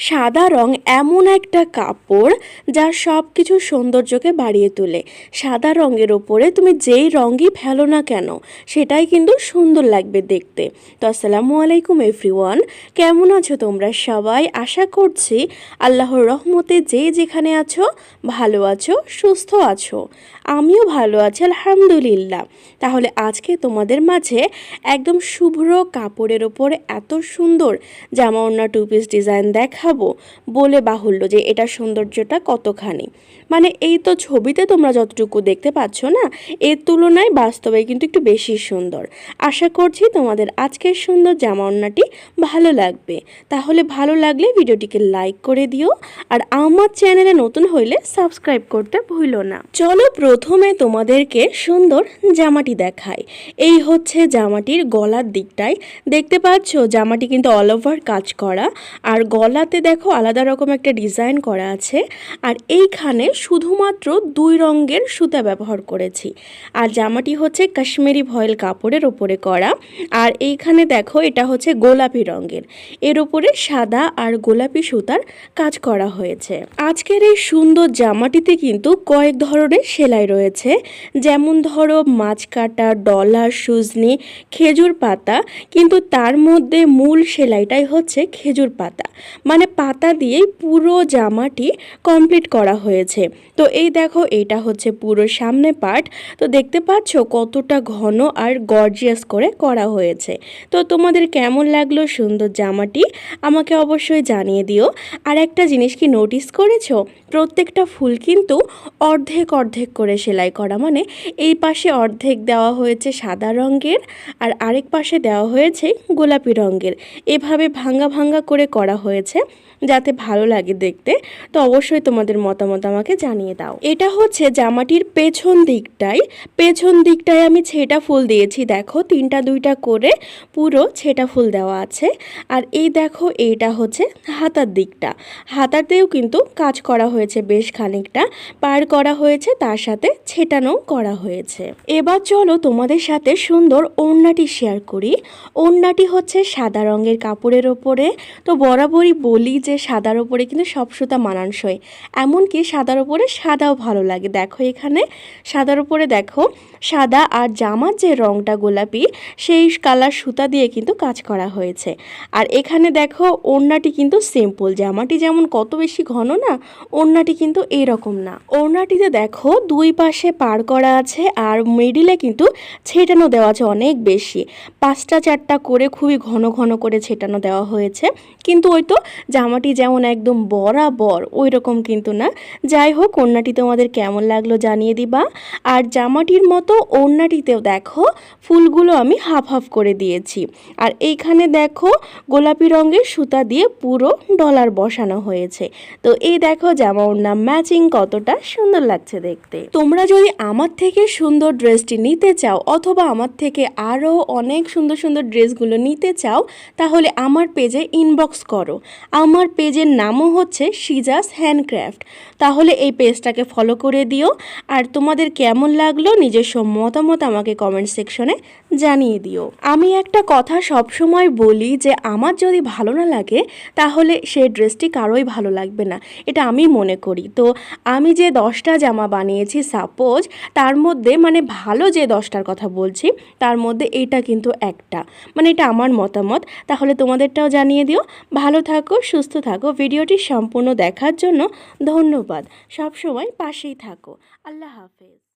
সাদা রং এমন একটা কাপড় যা সব কিছু সৌন্দর্যকে বাড়িয়ে তোলে। সাদা রঙের ওপরে তুমি যেই রঙই ফেলো না কেন, সেটাই কিন্তু সুন্দর লাগবে দেখতে। তো আসসালামু আলাইকুম এভরিওয়ান, কেমন আছো তোমরা সবাই? আশা করছি আল্লাহর রহমতে যে যেখানে আছো, ভালো আছো, সুস্থ আছো। আমিও ভালো আছি, আলহামদুলিল্লাহ। তাহলে আজকে তোমাদের মাঝে একদম শুভ্র কাপড়ের ওপরে এত সুন্দর জামা ওড়না টু পিস ডিজাইন দেখাবো বলে বাহুল্য যে এটা সৌন্দর্যটা কতখানি। মানে এই তো ছবিতে তোমরা যতটুকু দেখতে পাচ্ছ না, এর তুলনায় বাস্তবে কিন্তু একটু বেশি সুন্দর। আশা করছি তোমাদের আজকের সুন্দর জামা ওড়নাটি ভালো লাগবে। তাহলে ভালো লাগলে ভিডিওটিকে লাইক করে দিও, আর আমার চ্যানেলে নতুন হইলে সাবস্ক্রাইব করতে ভুলো না। চলো তোমাদেরকে সুন্দর জামাটি দেখাই। এই হচ্ছে জামাটির গলার দিকটায় দেখতে পাচ্ছ, জামাটি কিন্তু অল ওভার কাজ করা। আর গলাতে দেখো আলাদা রকম একটা ডিজাইন করা আছে। আর এইখানে শুধুমাত্র দুই রঙের সুতা ব্যবহার করেছি। আর জামাটি হচ্ছে কাশ্মীরি ভয়েল কাপড়ের ওপরে করা। আর এইখানে দেখো, এটা হচ্ছে গোলাপি রঙের। এর উপরে সাদা আর গোলাপি সুতার কাজ করা হয়েছে। আজকের এই সুন্দর জামাটিতে কিন্তু কয়েক ধরনের সেলাই রয়েছে, যেমন ধরো মাছ কাটা, ডলার, সুজনি, খেজুর পাতা, কিন্তু তার মধ্যে মূল সেলাইটাই হচ্ছে খেজুর পাতা। মানে পাতা দিয়েই পুরো জামাটি কমপ্লিট করা হয়েছে। তো এই দেখো, এটা হচ্ছে পুরো সামনে পার্ট তো দেখতে পাচ্ছ কতটা ঘন আর গর্জিয়াস করে করা হয়েছে। তো তোমাদের কেমন লাগল সুন্দর জামাটি, আমাকে অবশ্যই জানিয়ে দিও। আর একটা জিনিস কি নোটিস করেছ? প্রত্যেকটা ফুল কিন্তু অর্ধেক অর্ধেক করে সেলাই করা মানে এই পাশে অর্ধেক দেওয়া হয়েছে সাদা রঙের আর আরেক পাশে দেওয়া হয়েছে গোলাপি রঙের। এভাবে ভাঙ্গা ভাঙ্গা করে করা হয়েছে যাতে ভালো লাগে দেখতে। তো অবশ্যই তোমাদের মতামত আমাকে জানিয়ে দাও। এটা হচ্ছে জামাটির পেছন দিকটাই। পেছন দিকটায় আমি ছেটা ফুল দিয়েছি। দেখো, তিনটা দুইটা করে পুরো ছেটা ফুল দেওয়া আছে। আর এই দেখো, এইটা হচ্ছে হাতার দিকটা। হাতাতেও কিন্তু কাজ করা হয়েছে বেশ খানিকটা। পার করা হয়েছে তার সাথে ছেটানো করা হয়েছে। এবার চলো তোমাদের সাথে সুন্দর ওড়নাটি শেয়ার করি। ওড়নাটি হচ্ছে সাদা রঙের কাপড়ের ওপরে। তো বরাবরই বলি যে সাদার ওপরে কিন্তু সব সুতা মানানসই। এমনকি সাদার ওপরে সাদাও ভালো লাগে। দেখো এখানে, সাদার ওপরে দেখো, সাদা আর জামার যে রঙটা গোলাপি, সেই কালার সুতা দিয়ে কিন্তু কাজ করা হয়েছে। আর এখানে দেখো, ওড়নাটি কিন্তু সিম্পল জামাটি যেমন কত বেশি ঘন না, ওড়নাটি কিন্তু এইরকম না। ওড়নাটিতে দেখো, দুই পাশে পার করা আছে আর মিডিলে কিন্তু ছেটানো দেওয়া আছে অনেক বেশি। পাঁচটা চারটা করে খুবই ঘন ঘন করে ছেটানো দেওয়া হয়েছে। কিন্তু ওই তো জামাটি যেমন একদম বরাবর ওই রকম কিন্তু না। যাই হোক, ওড়নাটি তোমাদের কেমন লাগল জানিয়ে দিবা। আর জামাটির মতো ওড়নাটিতেও দেখো, ফুলগুলো আমি হাফ হাফ করে দিয়েছি। আর এইখানে দেখো, গোলাপি রঙের সুতা দিয়ে পুরো ডলার বসানো হয়েছে। তো এই দেখো জামা ওড়না ম্যাচিং কতটা সুন্দর লাগছে দেখতে। তোমরা যদি আমার থেকে সুন্দর ড্রেসটি নিতে চাও অথবা আমার থেকে আরও অনেক সুন্দর সুন্দর ড্রেসগুলো নিতে চাও, তাহলে আমার পেজে ইনবক্স করো। আমার পেজের নামও হচ্ছে সিজাস হ্যান্ডক্রাফট তাহলে এই পেজটাকে ফলো করে দিও আর তোমাদের কেমন লাগল নিজস্ব মতামত আমাকে কমেন্ট সেকশনে জানিয়ে দিও। আমি একটা কথা সবসময় বলি যে আমার যদি ভালো না লাগে, তাহলে সেই ড্রেসটি কারোই ভালো লাগবে না। এটা আমি মনে করি। তো আমি যে দশটা জামা বানিয়েছি সাপোজ তার মধ্যে মানে ভালো যে দশটার কথা বলছি, তার মধ্যে এটা কিন্তু একটা। মানে এটা আমার মতামত। তাহলে তোমাদেরটাও জানিয়ে দিও। ভালো থাকো, সুস্থ থাকো। ভিডিওটি সম্পূর্ণ দেখার জন্য ধন্যবাদ। সবসময় পাশেই থাকো। আল্লাহ হাফেজ।